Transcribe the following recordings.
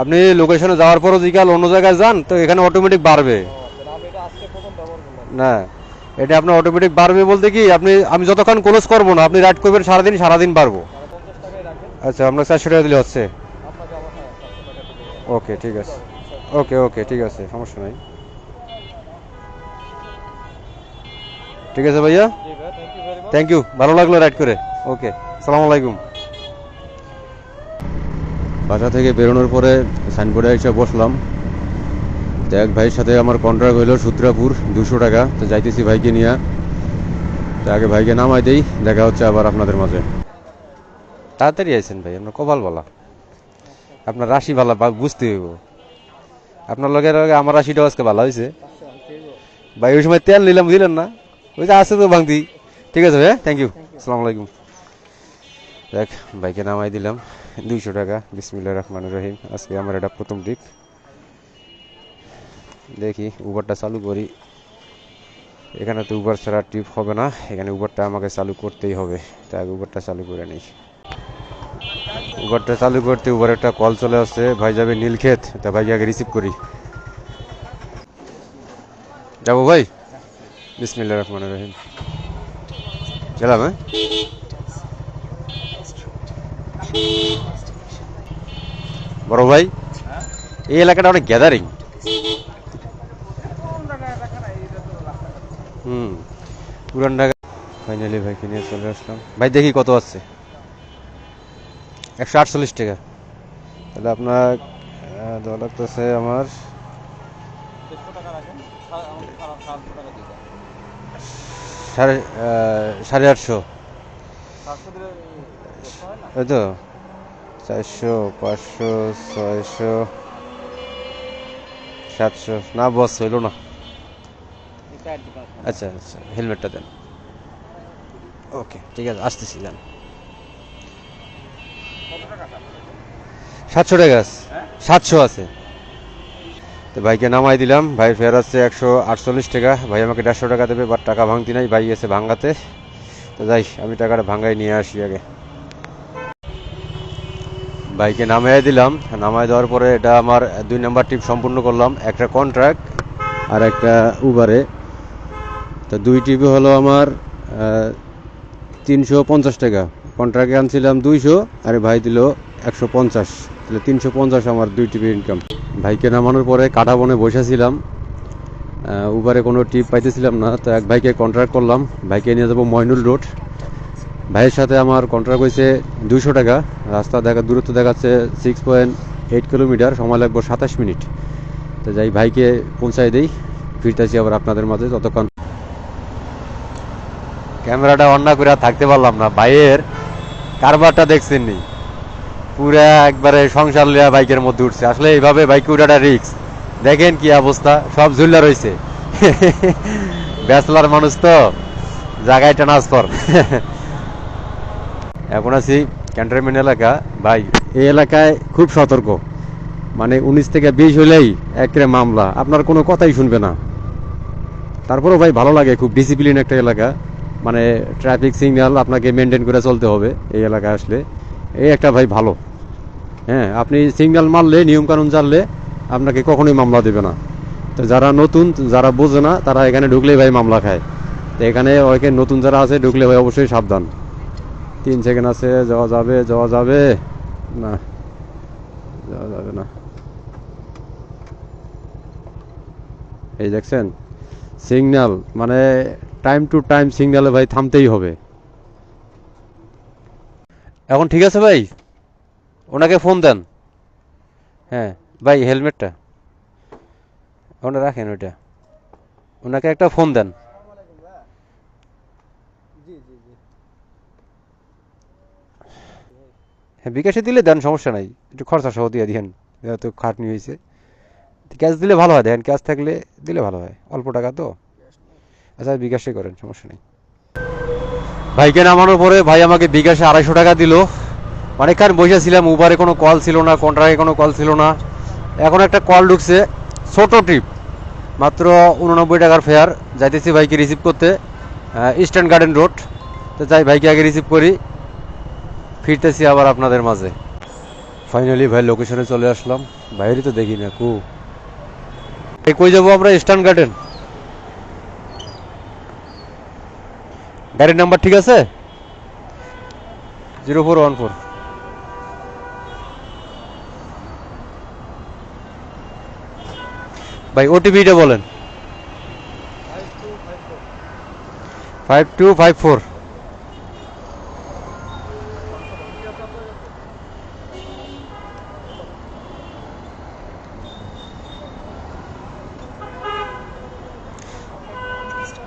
আপনি লোকেশনে যাওয়ার পরও যদি কাল অন্য জায়গায় যান তো এখানে অটোমেটিক বাড়বে। না এটা আপনার অটোমেটিক বাড়বে বলতে কি আপনি আমি যতক্ষণ ক্লোজ করব না আপনি রাইড করবেন সারাদিন সারাদিন রাখেন আচ্ছা আপনার চারশো টাকা দিলে হচ্ছে? ওকে ঠিক আছে। ওকে ওকে ঠিক আছে সমস্যা নাই। ঠিক আছে ভাইয়া? থ্যাংক ইউ থ্যাংক ইউ ভালো লাগল রাইড করে। ওকে সালাম আলাইকুম। বাসা থেকে বেরোনোর পরে সাইনবোর্ডে এসে বসলাম। তো এক ভাইয়ের সাথে আমার কন্ট্রাক্ট হইল সূত্রাপুর দুশো টাকা। তো যাইতেছি ভাইকে নিয়ে। তো আগে ভাইকে নামাই দেই দেখা হচ্ছে আবার আপনাদের মাঝে। তাড়াতাড়ি আইছেন ভাই আপনার কপাল বলা আপনার রাশি ভালো বুঝতে হইব। আপনার লগের লগে আমার রাশিটাও আজকে ভালো হয়েছে ভাই ওই সময় তেল নিলাম দিলেন না? ওই যে আছে তো ভাঙতি ঠিক আছে ভাই থ্যাংক ইউ আসসালামু আলাইকুম। দেখ ভাইকে নামাই দিলাম। দুইশো টাকা। বিসমিল্লা রহমান রহিম। আজকে আমার এটা প্রথম ট্রিপ দেখি উবারটা চালু করি। এখানে তো উবার ছাড়া ট্রিপ হবে না। এখানে উবারটা আমাকে চালু করতেই হবে। তাই আগে উবারটা চালু করে নিই। উবারটা চালু করতে উবার একটা কল চলে আসছে। ভাই যাবে নীলক্ষেত। তা ভাইকে আগে রিসিভ করি। যাব ভাই? বিসমিল্লা রহমান রহিম। গেলাম হ্যাঁ? বড় ভাই এই এলাকাটা অনেক গ্যাদারিং হুম। পুরান ঢাকা। ফাইনালি ভাইকে নিয়ে চলে আসলাম। ভাই দেখি কত আছে। একশো আটচল্লিশ টাকা। তাহলে আপনার দেওয়া লাগতেছে আমার সাড়ে সাড়ে আটশো। ওই তো চারশো, পাঁচশো, ছয়শো, সাতশো। না, বস, হইল না। আচ্ছা আচ্ছা হেলমেটটা দেন। ওকে, ঠিক আছে, আসতেছি, যান। সাতশো টাকা আছে। সাতশো আছে। তো ভাইকে নামাই দিলাম। ভাই ফের আছে একশো আটচল্লিশ টাকা। ভাই আমাকে দেড়শো টাকা দেবে বাট টাকা ভাঙতি নাই, ভাই এসে ভাঙাতে। তো যাই, আমি টাকাটা ভাঙাই নিয়ে আসি আগে। বাইকে নামাই দিলাম। নামাই দেওয়ার পরে এটা আমার দুই নাম্বার ট্রিপ সম্পূর্ণ করলাম। একটা কন্ট্রাক্ট আর একটা উবারে তো দুই টিপে হলো আমার তিনশো পঞ্চাশ টাকা। কন্ট্রাক্টে আনছিলাম দুইশো, আর ভাই দিল একশো পঞ্চাশ। তাহলে তিনশো পঞ্চাশ আমার দুই টিপের ইনকাম ভাইকে নামানোর পরে কাটা বনে বসেছিলাম উবারে কোনো টিপ পাইতেছিলাম না। তো এক ভাইকে কন্ট্রাক্ট করলাম। ভাইকে নিয়ে যাব ময়নুল রোড। ভাইয়ের সাথে আমার কন্ট্রাক্ট হয়েছে দুইশো টাকা। রাস্তা দেখা দূরত্ব দেখাচ্ছে সিক্স পয়েন্ট এইট কিলোমিটার সময় লাগবে সাতাশ মিনিট। তো যাই, ভাইকে পৌঁছাই দেই। ফিরতেছি আবার আপনাদের মাঝে ততক্ষণ ক্যামেরাটা অন না করে থাকতে পারলাম না। ভাইয়ের কারবারটা দেখছেন নি? পুরা একবারে সংসার লিয়া বাইকের মধ্যে উঠছে। আসলে এইভাবে বাইকে উঠাটা রিক্স দেখেন কি অবস্থা, সব ঝুল্লা রয়েছে ব্যাচলার মানুষ তো, জায়গায় ট্রান্সফার এখন আছি ক্যান্টনমেন্ট এলাকা। ভাই, এই এলাকায় খুব সতর্ক। মানে উনিশ থেকে বিশ হলেই একরে মামলা। আপনার কোনো কথাই শুনবে না। তারপরেও ভাই ভালো লাগে, খুব ডিসিপ্লিন একটা এলাকা। মানে ট্রাফিক সিগন্যাল আপনাকে মেনটেন করে চলতে হবে এই এলাকায় আসলে। এই একটা ভাই ভালো। হ্যাঁ আপনি সিগন্যাল মারলে, নিয়মকানুন জানলে আপনাকে কখনোই মামলা দেবে না। তো যারা নতুন, যারা বোঝে না, তারা এখানে ঢুকলেই ভাই মামলা খায়। তো এখানে ওইখানে নতুন যারা আছে, ঢুকলে ভাই অবশ্যই সাবধান। তিন সেকেন্ড আছে, যাওয়া যাবে যাওয়া যাবে। না, যাওয়া যাবে না। এই দেখছেন সিগন্যাল মানে টাইম টু টাইম সিগন্যালে ভাই থামতেই হবে। এখন ঠিক আছে ভাই? ওনাকে ফোন দেন। হ্যাঁ ভাই হেলমেটটা ওটা রাখেন ওইটা। ওনাকে একটা ফোন দেন। হ্যাঁ বিকাশে দিলে দেন, সমস্যা নাই। একটু খরচা সহ দিয়ে দিয়েন যেহেতু খাটনি হয়েছে। ক্যাশ দিলে ভালো হয়, দেখেন, ক্যাশ থাকলে দিলে ভালো হয়। অল্প টাকা তো। আচ্ছা বিকাশে করেন, সমস্যা নেই। ভাইকে নামানোর পরে ভাই আমাকে বিকাশে আড়াইশো টাকা দিল। অনেকক্ষণ বসেছিলাম উবারে কোনো কল ছিল না কন্ট্রাক্টে কোনো কল ছিল না। এখন একটা কল ঢুকছে, ছোট ট্রিপ মাত্র উননব্বই টাকার ফেয়ার যাইতেছি ভাইকে রিসিভ করতে ইস্টার্ন গার্ডেন রোড তো যাই, ভাইকে আগে রিসিভ করি। ফিরতেছি আবার আপনাদের মাঝে। ফাইনালি ভাই লোকেশনে চলে আসলাম। বাইরে তো দেখি না, কু? এই কই যাব আমরা? ইস্টার্ন গার্ডেন গাড়ির নাম্বার ঠিক আছে? জিরো ফোর ওয়ান ফোর ভাই ওটিপিটা বলেন। ফাইভ টু ফাইভ ফোর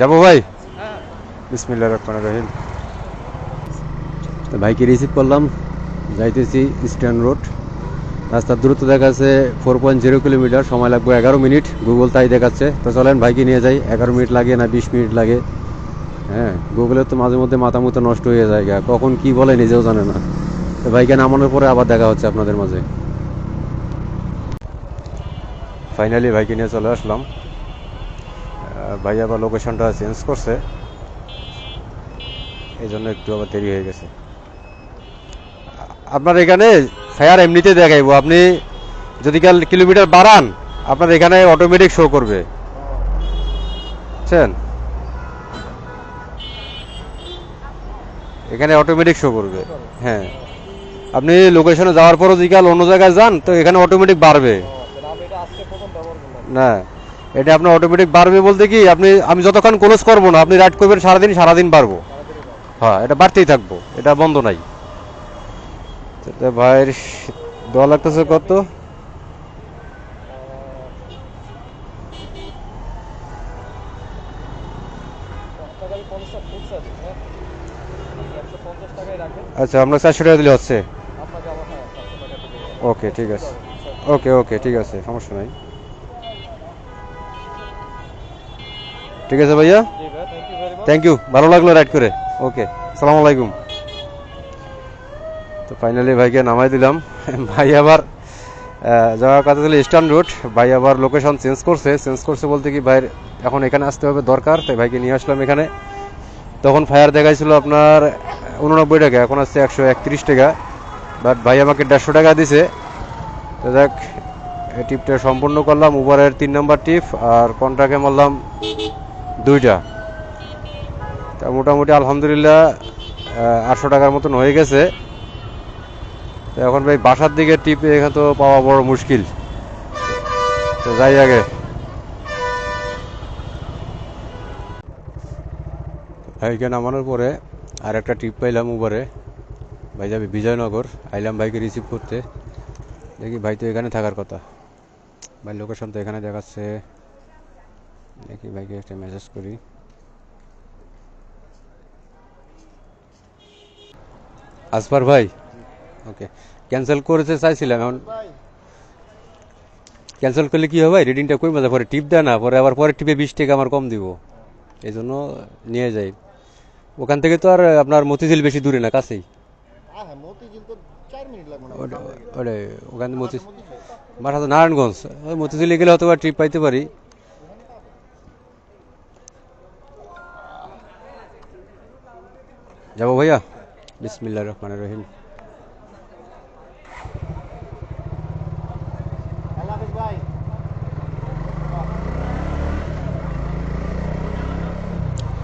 যাব ভাই? বিসমিল্লা রহমান রহিম। তো ভাইকে রিসিভ করলাম। যাইতেছি ইস্টার্ন রোড রাস্তার দূরত্ব দেখাচ্ছে ফোর পয়েন্ট জিরো কিলোমিটার সময় লাগবে এগারো মিনিট। গুগল তাই দেখাচ্ছে। তো চলেন ভাইকে নিয়ে যাই। এগারো মিনিট লাগে না বিশ মিনিট লাগে। হ্যাঁ গুগলের তো মাঝে মধ্যে মাথা মতো নষ্ট হয়ে যায়। কখন কি বলে নিজেও জানে না। তো ভাইকে নামানোর পরে আবার দেখা হচ্ছে আপনাদের মাঝে। ফাইনালি ভাইকে নিয়ে চলে আসলাম। ভাই আবার লোকেশনটা চেঞ্জ করছে। এই জন্য একটু আবার দেরি হয়ে গেছে। আপনার এখানে ফায়ার এমনিতে দেখাইবো। আপনি যদি কাল কিলোমিটার বাড়ান, আপনার এখানে অটোমেটিক শো করবে। বুঝছেন? এখানে অটোমেটিক শো করবে। হ্যাঁ। আপনি লোকেশনে যাওয়ার পরও যদি কাল অন্য জায়গায় যান, তো এখানে অটোমেটিক বাড়বে। না। এটা আপনার অটোমেটিক বাড়বে বলতে কি আপনি আমি যতক্ষণ ক্লোজ করব না আপনি রাইড করবেন সারাদিন সারাদিন বাড়বো। হ্যাঁ এটা বাড়তেই থাকব এটা বন্ধ নাই। ভাইয়ের দেওয়া লাগতেছে কত? আচ্ছা আমরা চারশো টাকা দিলে হচ্ছে। আবার হ্যাঁ ওকে ঠিক আছে। ওকে ওকে ঠিক আছে সমস্যা নাই। ঠিক আছে ভাইয়া? থ্যাংক ইউ ভালো লাগল রাইড করে। ওকে সালাম আলাইকুম। তো ফাইনালি ভাইকে নামাই দিলাম। ভাই আবার যাওয়ার কথা ছিল ইস্টার্ন রুট ভাই আবার লোকেশন চেঞ্জ করছে। চেঞ্জ করছে বলতে কি ভাইয়ের এখন এখানে আসতে হবে দরকার তাই ভাইকে নিয়ে আসলাম এখানে। তখন ফায়ার দেখাইছিল আপনার উননব্বই টাকা এখন আসছে একশো একত্রিশ টাকা। বাট ভাই আমাকে দেড়শো টাকা দিছে। তো দেখ টিপটা সম্পূর্ণ করলাম। উবারের তিন নম্বর টিপ আর কন্ট্রাক্টে মারলাম দুইটা। তা মোটামুটি আলহামদুলিল্লাহ আটশো টাকার মতন হয়ে গেছে। এখন ভাই বাসার দিকে টিপে এখানে তো পাওয়া বড় মুশকিল। তো যাই আগে। ভাইকে নামানোর পরে আর একটা টিপ পাইলাম উবারে ভাই যাবে বিজয়নগর, আইলাম ভাইকে রিসিভ করতে। দেখি ভাই তো এখানে থাকার কথা। ভাই লোকেশন তো এখানে দেখাচ্ছে। দেখি ভাইকে একটা মেসেজ করি। আসফার ভাই? ওকে ক্যান্সেল করেছে চাইছিলাম এখন ক্যান্সেল করলে কি হবে রিডিংটা কই মজা পরে টিপ দেয় না পরে আবার পরে টিপে বিশ টাকা আমার কম দিব। এই জন্য নিয়ে যাই। ওখান থেকে তো আর আপনার মতিঝিল বেশি দূরে না কাছেই। ওখান থেকে মতি তো নারায়ণগঞ্জ ওই মতিঝিলে গেলে হয়তো ট্রিপ পাইতে পারি। যাব ভাইয়া? বিসমিল্লা রহমান রহিম।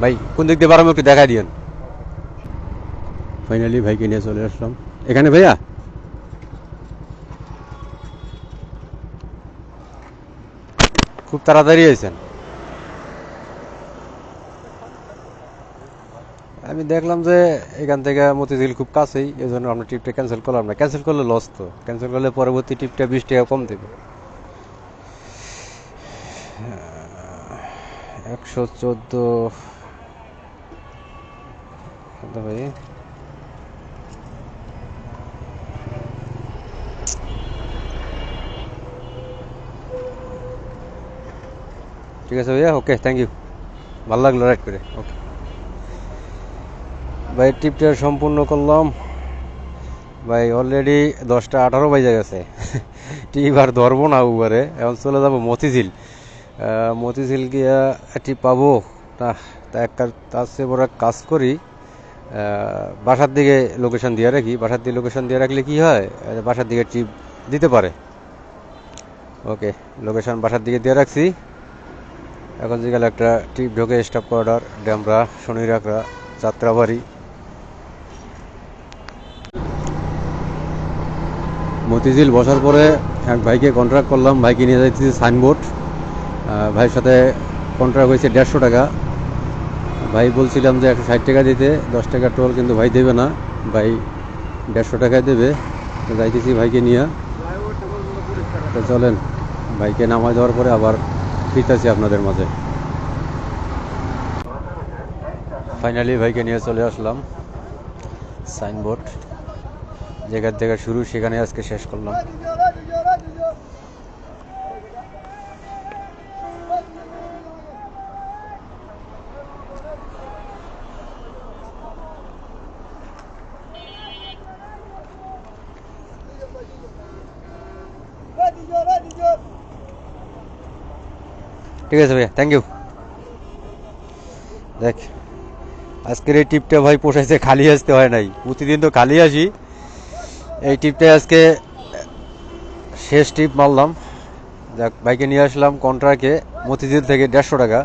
ভাই, কোন দিক দিয়ে বাড়াবো একটু দেখাই দিয়েন? ফাইনালি ভাইকে নিয়ে চলে আসলাম। এখানে ভাইয়া? খুব তাড়াতাড়ি আইছেন। আমি দেখলাম যে এখান থেকে মতিঝিল খুব কাছেই এই জন্য আমরা ট্রিপটা ক্যান্সেল করলাম না। ক্যান্সেল করলে লস তো। ক্যান্সেল করলে পরবর্তী ট্রিপটা বিশ টাকা কম দেবে। একশো চোদ্দ ভাই। ঠিক আছে ভাইয়া? ওকে থ্যাংক ইউ ভালো লাগল রাইড করে। ওকে ভাই ট্রিপটা সম্পূর্ণ করলাম। ভাই অলরেডি দশটা আঠারো বাজে গেছে। টিপ আর ধরবো না উবারে এখন চলে যাব মতিঝিল। মতিঝিল গিয়া টিপ পাবো। না তা তার চেয়ে বড় কাজ করি। বাসার দিকে লোকেশন দিয়ে রাখি। বাসার দিকে লোকেশন দিয়ে রাখলে কি হয়? বাসার দিকে ট্রিপ দিতে পারে। ওকে লোকেশন বাসার দিকে দিয়ে রাখছি। এখন যেগুলো একটা ট্রিপ ঢোকে স্টাফ কোয়ার্টার ড্যামরা শনিরাকড়া যাত্রাবাড়ি। মতিঝিল বসার পরে এক ভাইকে কন্ট্রাক্ট করলাম। ভাইকে নিয়ে যাইতেছি সাইনবোর্ড ভাইয়ের সাথে কন্ট্রাক্ট হয়েছে দেড়শো টাকা। ভাই বলছিলাম যে একশো ষাট টাকা দিতে, দশ টাকা টোল কিন্তু ভাই দেবে না। ভাই দেড়শো টাকায় দেবে। যাইতেছি ভাইকে নিয়ে। তো চলেন, ভাইকে নামায় দেওয়ার পরে আবার ফিরতেছি আপনাদের মাঝে। ফাইনালি ভাইকে নিয়ে চলে আসলাম। সাইনবোর্ড যেখান থেকে শুরু, সেখানে আজকে শেষ করলাম। ঠিক আছে ভাইয়া থ্যাংক ইউ দেখ, আজকের এই টিপটা ভাই পোষাইছে খালি আসতে হয় নাই। প্রতিদিন তো খালি আসি। এই টিপটা আজকে শেষ টিপ মারলাম। যাক বাইকে নিয়ে আসলাম কন্ট্রাক্টে মতিঝিল থেকে দেড়শো টাকা।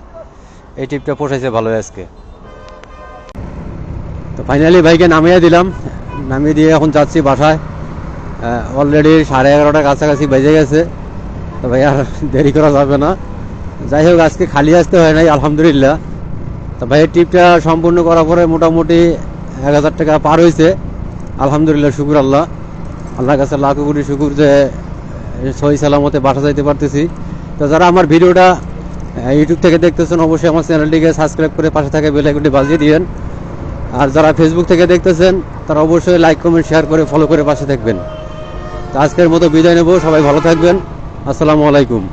এই টিপটা পোষাইছে ভালো আজকে। তো ফাইনালি বাইকে নামিয়ে দিলাম। নামিয়ে দিয়ে এখন যাচ্ছি বাসায়। অলরেডি সাড়ে এগারোটা কাছাকাছি বেজে গেছে। তো ভাই আর দেরি করা যাবে না। যাই হোক, আজকে খালি আসতে হয় নাই, আলহামদুলিল্লাহ। তো ভাইয়ের ট্রিপটা সম্পূর্ণ করার পরে মোটামুটি এক হাজার টাকা পার হয়েছে আলহামদুলিল্লাহ, শুকুর আল্লাহ। আল্লাহর কাছে লাখো কোটি শুকুর যে সহি সালামতে বাসা যাইতে পারতেছি। তো যারা আমার ভিডিওটা ইউটিউব থেকে দেখতেছেন, অবশ্যই আমার চ্যানেলটিকে সাবস্ক্রাইব করে পাশে থাকা বেলাইকনটি বাজিয়ে দিবেন আর যারা ফেসবুক থেকে দেখতেছেন, তারা অবশ্যই লাইক কমেন্ট শেয়ার করে ফলো করে পাশে থাকবেন। তো আজকের মতো বিদায় নেব, সবাই ভালো থাকবেন। আসসালামু আলাইকুম।